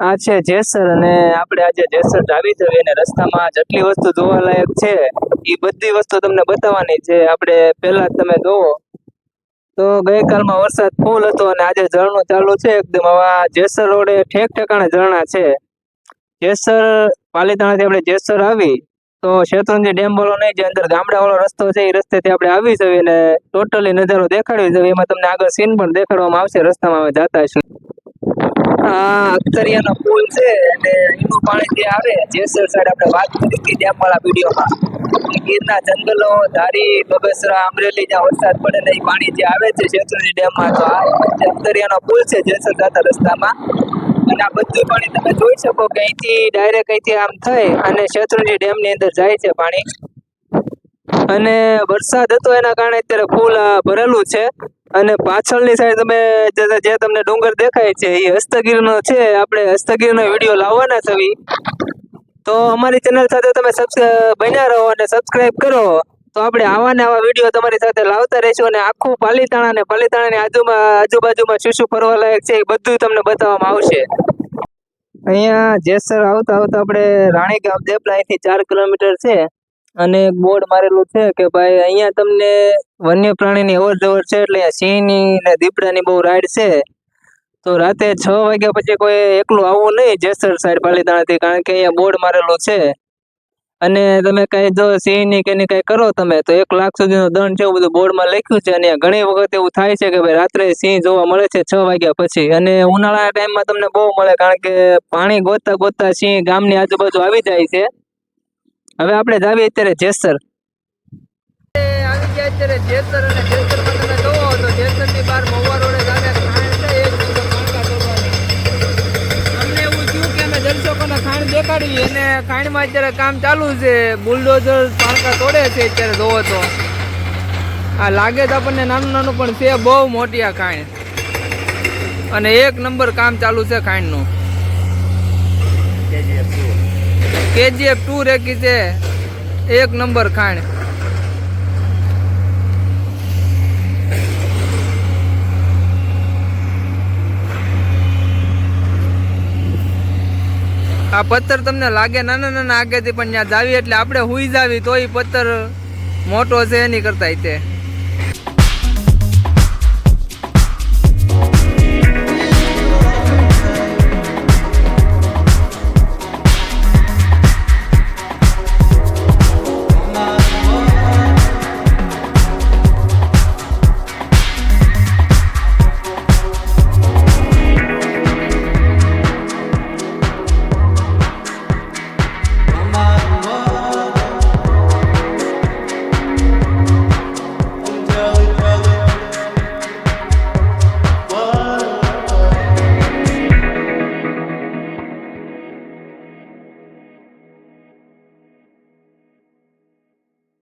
આ છે જેસર અને આપણે આજે જેસર આવી જઈએ અને રસ્તામાં જેટલી વસ્તુ જોવાલાયક છે, એ બધી વસ્તુ તમને બતાવવાની છે. આપણે પહેલા તમે જોવો. તો ગઈકાલમાં વરસાદ ફૂલ હતો અને આજે ઝરણું ચાલુ છે. એકદમ આવા જેસર રોડે ઠેક ઠેકાણે ઝરણા છે. જેસર પાલીતાણાથી આપણે જેસર આવી, તો શેત્રુંજી ડેમ વાળો નહીં, જે અંદર ગામડા વાળો રસ્તો છે, એ રસ્તેથી આપણે આવી જઈએ અને ટોટલી નજારો દેખાડી જઈએ. એમાં તમને આગળ સીન પણ દેખાડવામાં આવશે, રસ્તામાં અમે જતા અખ્તરિયાનો પુલ છે અને એનું પાણી જે આવે. જેસર સાઈડ આપણે વાત કરી હતી ડેમ વાળા વિડીયોમાં ગીરના જંગલો, ધારી બગસરા અમરેલી જ્યાં વરસાદ પડે ને એ પાણી જે આવે છે શેત્રુંજી ડેમમાં તો આ જે પુલ છે જેસર જાતા રસ્તામાં. અને આ બધું પાણી તમે જોઈ શકો કે અહીંથી ડાયરેક્ટ અહીંથી આમ થઈ અને શેત્રુંજી ડેમની અંદર જાય છે પાણી. અને વરસાદ હતો એના કારણે અત્યારે ફૂલ ભરેલું છે. અને પાછળની સાઈડ તમે જે- તમને ડુંગર દેખાય છે એ હસ્તગીરનો છે, આપણે હસ્તગીરનો વીડિયો લાવવાના છે તો અમારી ચેનલ સાથે તમે બન્યા રહો અને સબસ્ક્રાઈબ કરો. તો આપણે આવા ને આવા વીડિયો તમારી સાથે લાવતા રહીશું અને આખું પાલીતાણા ને પાલીતાણાની આજુમાં આજુબાજુમાં શું શું ફરવા લાયક છે, એ બધું તમને બતાવવામાં આવશે. અહીંયા જેસર આવતા આવતા આપણે રાણી ગામ દેપલા અહીંથી ચાર કિલોમીટર છે. અને એક બોર્ડ મારેલું છે કે ભાઈ અહીંયા તમને વન્ય પ્રાણીની અવર જવર છે એટલે સિંહની ને દીપડાની બહુ રાઈડ છે. તો રાતે છ વાગ્યા પછી કોઈ એકલું આવવું નહીં જેસર સાઈડ પાલીતાણાથી, કારણ કે અહીંયા બોર્ડ મારેલું છે. અને તમે કઈ જો સિંહની કે કઈ કરો તમે, તો એક લાખ સુધીનો દંડ છે એવું બધું બોર્ડમાં લખ્યું છે. અને ઘણી વખત એવું થાય છે કે ભાઈ રાત્રે સિંહ જોવા મળે છે છ વાગ્યા પછી. અને ઉનાળાના ટાઈમમાં તમને બહુ મળે, કારણ કે પાણી ગોતતા ગોતતા સિંહ ગામની આજુબાજુ આવી જાય છે. હવે આપણે જાવી અત્યારે જેસર. આવી ગયા અત્યારે જેસર અને જેસરમાં તમે તો જેસરની બહાર એવું થયું કે દર્શકોને ખાણ દેખાડી અને ખાણમાં અત્યારે કામ ચાલુ છે. બુલડોઝર પાણકા તોડે છે અત્યારે, જોવો તો. આ લાગે તો આપણને નાનું નાનું પણ છે, બહુ મોટી આ ખાણ. અને એક નંબર કામ ચાલુ છે ખાણનું. કેજીએફ ટુ રેકી છે. એક નંબર ખાણ આ પથ્થર તમને લાગે નાના નાના આગેથી પણ ત્યાં જાવી, એટલે આપણે હુઈ જાવી, તો એ પથ્થર મોટો છે એની કરતા તે.